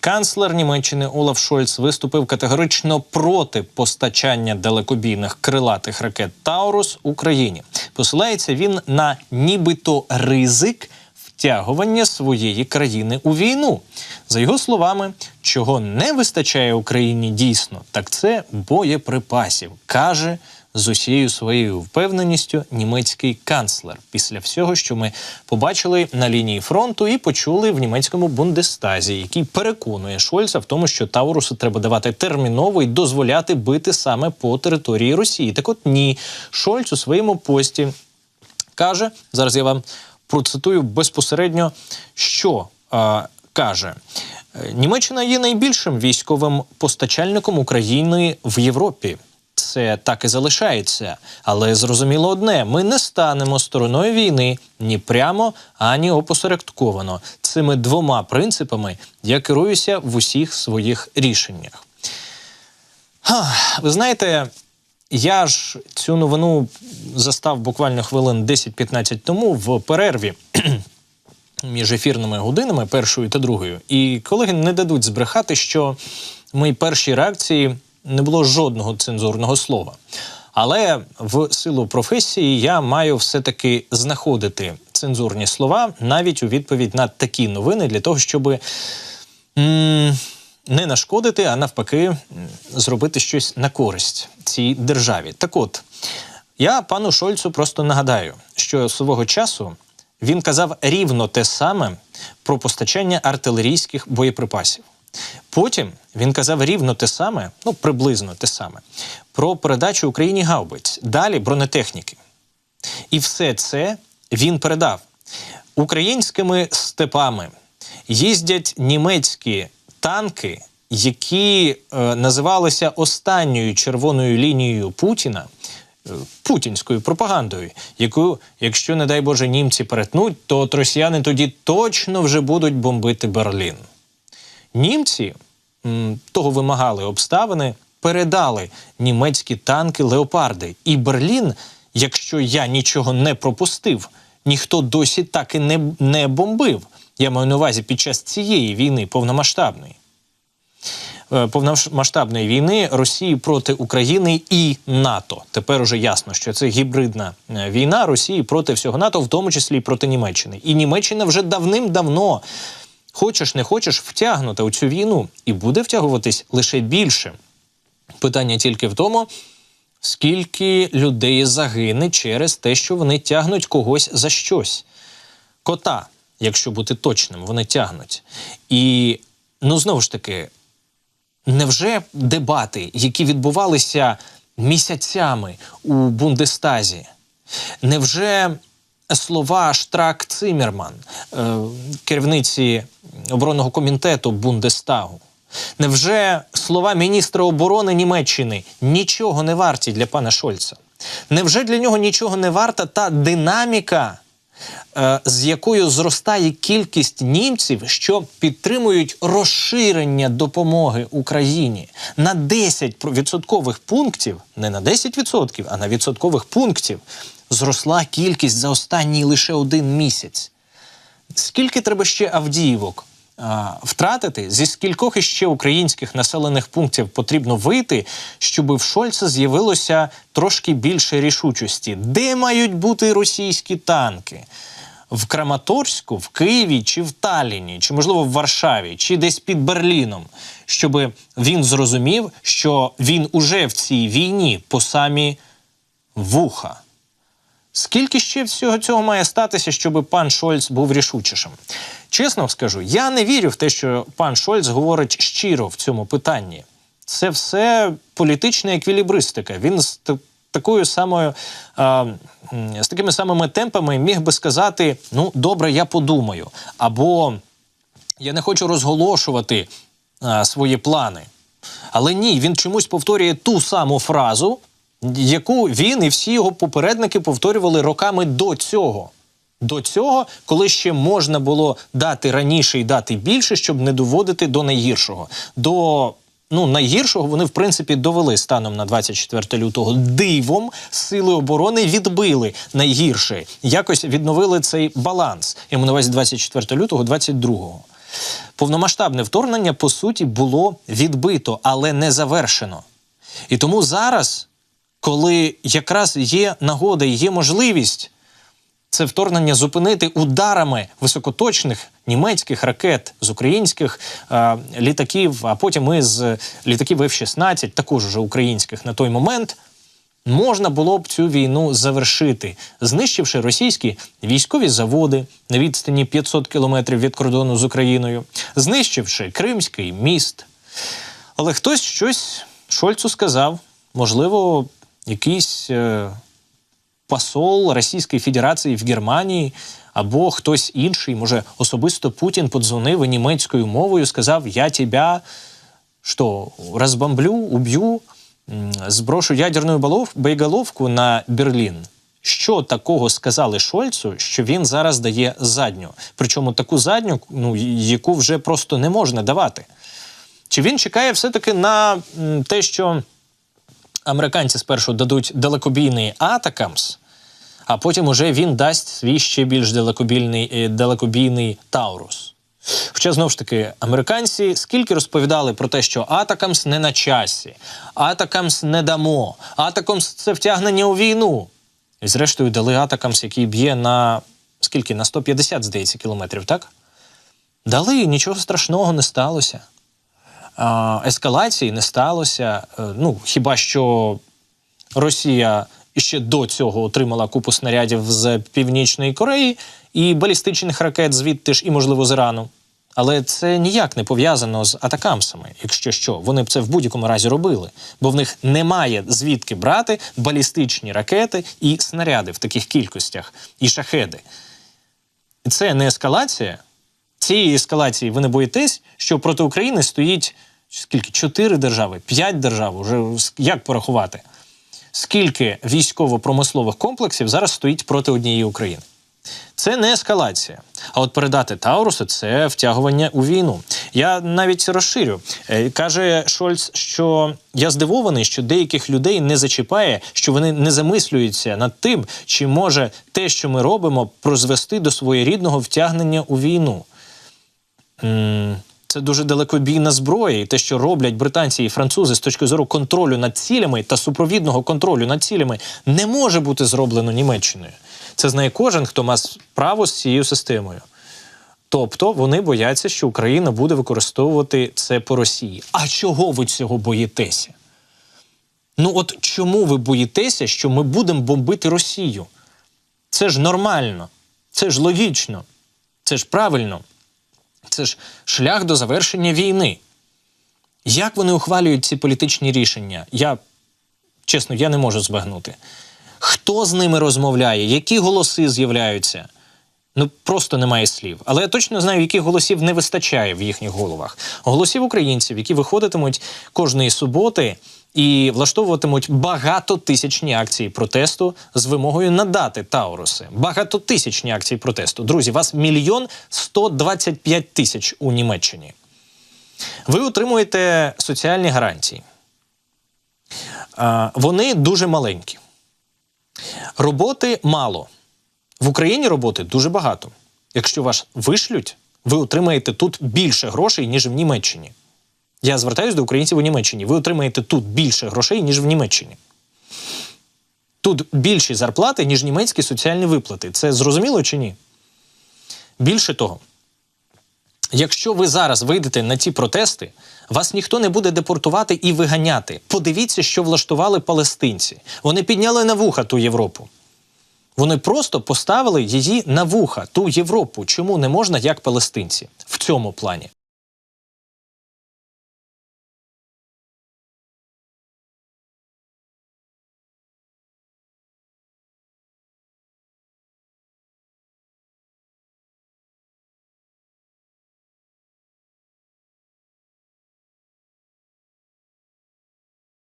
Канцлер Німеччини Олаф Шольц виступив категорично проти постачання далекобійних крилатих ракет Таурус Україні. Посилається він на нібито ризик втягування своєї країни у війну. За його словами, чого не вистачає Україні дійсно, так це боєприпасів, каже з усією своєю впевненістю німецький канцлер після всього, що ми побачили на лінії фронту і почули в німецькому бундестазі, який переконує Шольца в тому, що Тауруси треба давати терміново і дозволяти бити саме по території Росії. Так, от ні, Шольц у своєму пості каже зараз. Я вам процитую безпосередньо, що е, каже. Німеччина є найбільшим військовим постачальником України в Європі. Це так і залишається. Але зрозуміло одне: ми не станемо стороною війни ні прямо, ані опосередковано. Цими двома принципами я керуюся в усіх своїх рішеннях. Ха, ви знаєте, я ж цю новину застав буквально хвилин 10-15 тому в перерві між ефірними годинами, першою та другою. І колеги не дадуть збрехати, що в моїй першій реакції не було жодного цензурного слова. Але в силу професії я маю все-таки знаходити цензурні слова навіть у відповідь на такі новини для того, щоб не нашкодити, а навпаки, зробити щось на користь цій державі. Так от, я пану Шольцу просто нагадаю, що свого часу він казав рівно те саме про постачання артилерійських боєприпасів. Потім він казав рівно те саме, ну приблизно те саме, про передачу Україні гаубиць, далі бронетехніки. І все це він передав. Українськими степами їздять німецькі танки, які е, називалися останньою червоною лінією Путіна. е, Путінською пропагандою, яку, якщо, не дай Боже, німці перетнуть, то от росіяни тоді точно вже будуть бомбити Берлін. Німці того вимагали обставини, передали німецькі танки леопарди. І Берлін, якщо я нічого не пропустив, ніхто досі так і не, не бомбив. Я маю на увазі під час цієї війни повномасштабної. Е, Повномасштабної війни Росії проти України і НАТО. Тепер уже ясно, що це гібридна е, війна Росії проти всього НАТО, в тому числі і проти Німеччини. І Німеччина вже давним-давно хочеш не хочеш втягнута у цю війну і буде втягуватись лише більше. Питання тільки в тому, скільки людей загине через те, що вони тягнуть когось за щось. Кота, якщо бути точним, вони тягнуть. І ну знову ж таки, невже дебати, які відбувалися місяцями у Бундестазі, невже слова Штрак Циммерман, е, керівниці оборонного комітету Бундестагу, невже слова міністра оборони Німеччини нічого не варті для пана Шольца? Невже для нього нічого не варта та динаміка? Е, з якою зростає кількість німців, що підтримують розширення допомоги Україні на 10 відсоткових пунктів, не на 10%, а на відсоткових пунктів, зросла кількість за останній лише один місяць. Скільки треба ще Авдіївок втратити? Зі скількох іще українських населених пунктів потрібно вийти, щоб в Шольца з'явилося трошки більше рішучості? Де мають бути російські танки? В Краматорську, в Києві чи в Талліні, чи можливо в Варшаві, чи десь під Берліном, щоб він зрозумів, що він уже в цій війні по самі вуха. Скільки ще всього цього має статися, щоб пан Шольц був рішучішим? Чесно скажу, я не вірю в те, що пан Шольц говорить щиро в цьому питанні. Це все політична еквілібристика. Він з такою самою а, з такими самими темпами міг би сказати: ну, добре, я подумаю. Або я не хочу розголошувати а, свої плани. Але ні, він чомусь повторює ту саму фразу, яку він і всі його попередники повторювали роками до цього. До цього, коли ще можна було дати раніше і дати більше, щоб не доводити до найгіршого. До ну, найгіршого вони, в принципі, довели станом на 24 лютого. Дивом сили оборони відбили найгірше. Якось відновили цей баланс. Я маю на увазі 24 лютого, 22-го. Повномасштабне вторгнення, по суті, було відбито, але не завершено. І тому зараз, коли якраз є нагода і є можливість це вторгнення зупинити ударами високоточних німецьких ракет з українських е, літаків, а потім із літаків F-16, також уже українських на той момент. Можна було б цю війну завершити, знищивши російські військові заводи на відстані 500 кілометрів від кордону з Україною, знищивши Кримський міст. Але хтось щось Шольцу сказав, можливо, якийсь е, посол Російської Федерації в Германії або хтось інший, може, особисто Путін подзвонив і німецькою мовою, сказав: Я тебе що, розбомблю, уб'ю, зброшу ядерну боєголовку на Берлін. Що такого сказали Шольцу, що він зараз дає задню? Причому таку задню, ну, яку вже просто не можна давати. Чи він чекає все-таки на те, що американці спершу дадуть далекобійний Атакамс, а потім уже він дасть свій ще більш далекобійний, е, далекобійний Таурус. Хоча знову ж таки, американці скільки розповідали про те, що Атакамс не на часі, Атакамс не дамо, Атакамс це втягнення у війну. І зрештою дали Атакамс, який б'є на скільки? На 150, здається, кілометрів, так? Дали, нічого страшного не сталося. Ескалації не сталося. Е, Ну, хіба що Росія ще до цього отримала купу снарядів з Північної Кореї і балістичних ракет звідти ж, і, можливо, з Ірану. Але це ніяк не пов'язано з атакамсами, якщо що, вони б це в будь-якому разі робили, бо в них немає звідки брати балістичні ракети і снаряди в таких кількостях, і шахеди. Це не ескалація. Цієї ескалації ви не боїтесь, що проти України стоїть скільки? Чотири держави, п'ять держав. Уже як порахувати? Скільки військово-промислових комплексів зараз стоїть проти однієї України? Це не ескалація. А от передати Тауруси це втягування у війну. Я навіть розширю. Е, Каже Шольц, що я здивований, що деяких людей не зачіпає, що вони не замислюються над тим, чи може те, що ми робимо, призвести до своєрідного втягнення у війну. Це дуже далекобійна зброя, і те, що роблять британці і французи з точки зору контролю над цілями та супровідного контролю над цілями, не може бути зроблено Німеччиною. Це знає кожен, хто має справу з цією системою. Тобто вони бояться, що Україна буде використовувати це по Росії. А чого ви цього боїтеся? Ну от чому ви боїтеся, що ми будемо бомбити Росію? Це ж нормально, це ж логічно, це ж правильно. Це ж шлях до завершення війни. Як вони ухвалюють ці політичні рішення? Я чесно, я не можу збагнути. Хто з ними розмовляє, які голоси з'являються? Ну просто немає слів. Але я точно знаю, яких голосів не вистачає в їхніх головах. Голосів українців, які виходитимуть кожної суботи і влаштовуватимуть багатотисячні акції протесту з вимогою надати Тауруси. Багатотисячні акції протесту. Друзі, вас мільйон 125 тисяч у Німеччині. Ви отримуєте соціальні гарантії. Вони дуже маленькі. Роботи мало. В Україні роботи дуже багато. Якщо вас вишлють, ви отримаєте тут більше грошей, ніж в Німеччині. Я звертаюся до українців у Німеччині. Ви отримаєте тут більше грошей, ніж в Німеччині. Тут більші зарплати, ніж німецькі соціальні виплати. Це зрозуміло чи ні? Більше того, Якщо ви зараз вийдете на ці протести, вас ніхто не буде депортувати і виганяти. Подивіться, що влаштували палестинці. Вони підняли на вуха ту Європу. Вони просто поставили її на вуха, ту Європу. Чому не можна, як палестинці в цьому плані?